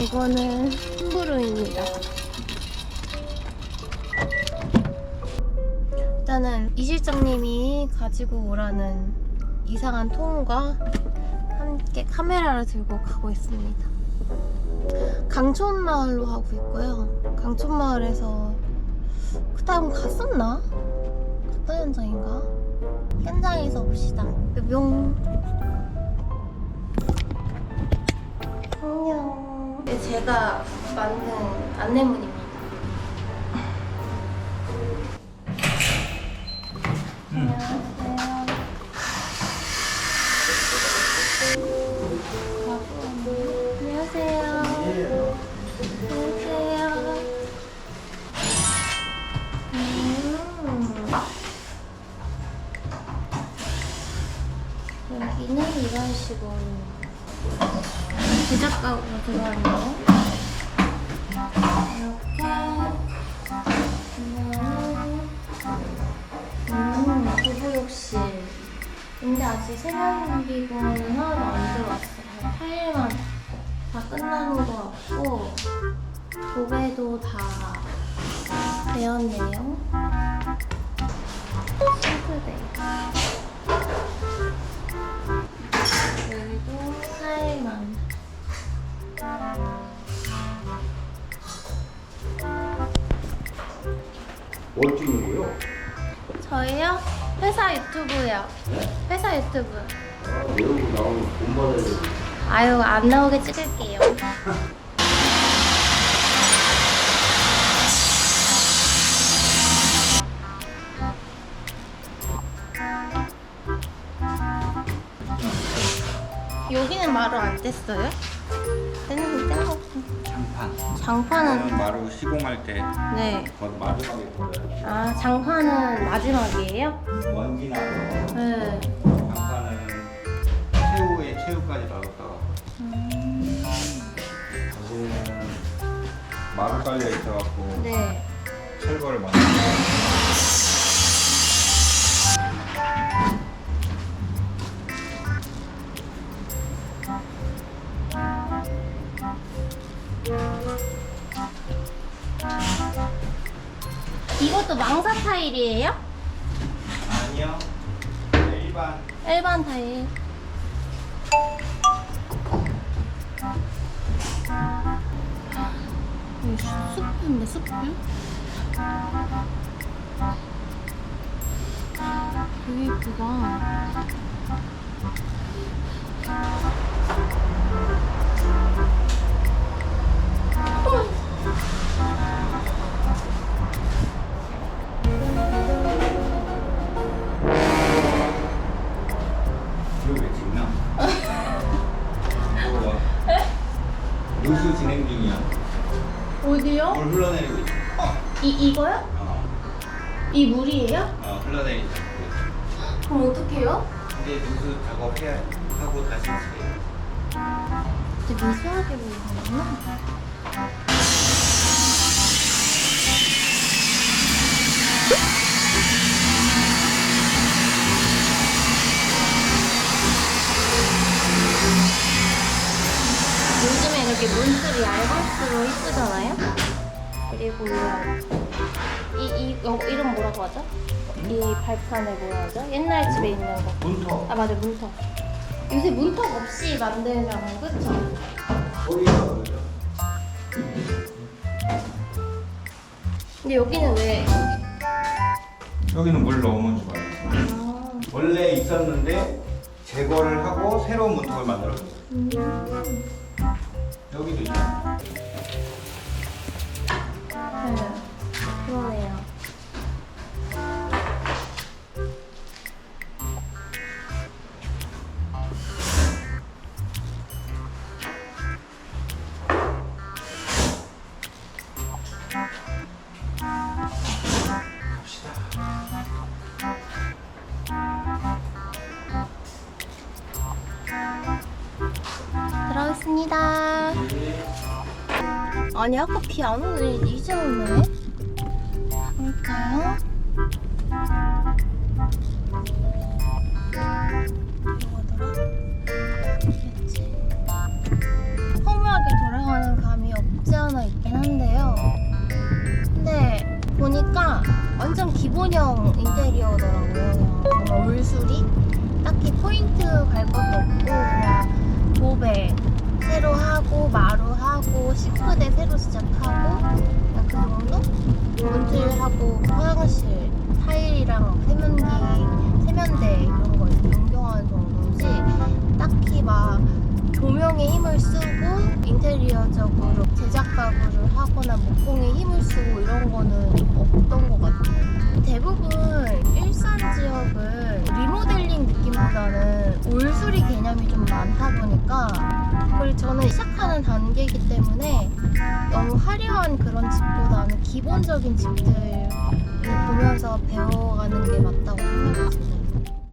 이거는 흰부루입니다. 일단은 이 실장님이 가지고 오라는 이상한 통과 함께 카메라를 들고 가고 있습니다. 강촌마을로 가고 있고요. 강촌마을에서 그 다음 갔었나? 현장인가? 현장에서 봅시다. 뿅. 안녕. 네, 제가 만든 안내문입니다. 이런 식으로 제작가로 들어왔네요. 이렇게 음, 부부욕실. 근데 아직 세면 기구는 하나도 안 들어왔어요. 그냥 타일만 다 끝나는 것 같고 도배도 다 되었네요. 뭘 찍는 거요? 저희요? 회사 유튜브요. 회사 유튜브. 아, 외국 나오면 돈 받아야 돼. 아유, 안 나오게 찍을게요. 여기는 마루 안 뗐어요? 떼는 거 떼고 장판. 장판은 마루 시공할 때 네. 거기 마루하게 걸어요. 아 장판은 마지막이에요? 먼지 나고 네. 장판은 새우에 새우까지 넣었다가 당신은 마루 깔려 있어갖고 네. 철거를 많이 해요. 이것도 망사 타일이에요? 아니요. 일반 일반 타일. 이 숲인데 숲뷰? 되게 예쁘다. 중이야. 어디요? 물 흘러내리고 있어. 이 이거요? 어, 이 물이에요? 어 흘러내리자. 그럼 어떡해요? 이제 누수 작업해야 하고 다시 치래요. 되게 미세하게 보이는구나. 이렇게 문틀이 얇을수록 이쁘잖아요? 그리고 이, 이, 어, 이름 뭐라고 하죠? 이 발판을 뭐라 하죠? 옛날 집에 있는 거. 문터. 아 맞아 문턱 요새 문턱 없이 만들잖아요 그쵸? 근데 여기는 왜 여기는 물 넣으면 좋아요. 아, 원래 있었는데 제거를 하고 새로운 문턱을 만들었어요. 음. 여기도 있잖아. 네 그러네요. 들어가겠습니다 아니 아까 비 안 오는데 이제 오네 볼까요? 뭐더라? 그랬지 허무하게 돌아가는 감이 없지 않아 있긴 한데요 근데 보니까 완전 기본형 인테리어더라고요 그냥 정말 물수리? 딱히 포인트 갈 것도 없고 그냥 도배 새로 하고 마루 하고 싱크대 새로 시작하고 그 정도? 문틀하고 화장실 타일이랑 세면기 세면대 이런 거 변경하는 정도지 딱히 막 조명에 힘을 쓰고 인테리어적으로 제작 가구를 하거나 목공에 힘을 쓰고 이런 거는 없던 것 같아요. 대부분 일산 지역은 리모델링 느낌보다는 올수리 개념이 좀 많다 보니까 그리고 저는 시작하는 단계이기 때문에 너무 화려한 그런 집보다는 기본적인 집들을 보면서 배워가는 게 맞다고